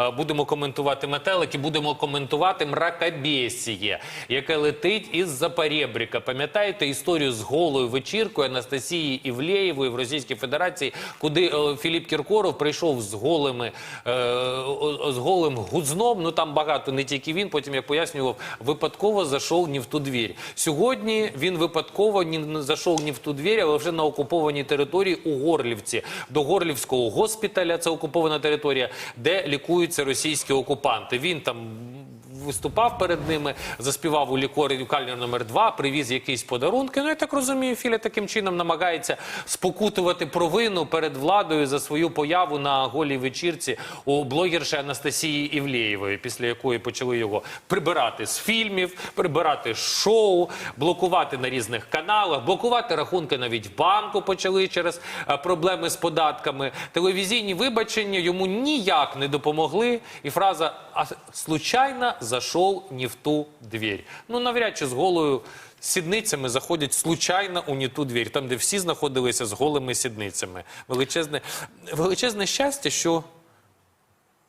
е, будемо коментувати метелики, будемо коментувати мракобєсіє, яке летить із Запорєбріка. Пам'ятаєте історію з голою вечіркою Анастасії Івлеєвої в Російській Федерації, куди е, Філіп Кіркоров прийшов з голими е, з голим гудзном. Ну там багато не тільки він. Потім як пояснював, випадково зайшов не в ту двір. Сьогодні він випадково не зайшов не в ту двір, але вже на окупованій території у Горлівці до Горлівського госпіталя. Це окупована територія, де лікуються російські окупанти. Він там виступав перед ними, заспівав у лікарні номер 2 привіз якісь подарунки. Ну я так розумію, Філя таким чином намагається спокутувати провину перед владою за свою появу на голій вечірці у блогерші Анастасії Івлеєвої, після якої почали його прибирати з фільмів, прибирати з шоу, блокувати на різних каналах, блокувати рахунки навіть в банку почали через е, проблеми з податками. Телевізійні вибачення йому ніяк не допомогли. І фраза «а случайно зайшов не в ту двір». Ну навряд чи з голою. Сідницями заходять случайно у не ту двір, там, де всі знаходилися з голими сідницями. Величезне, величезне щастя, що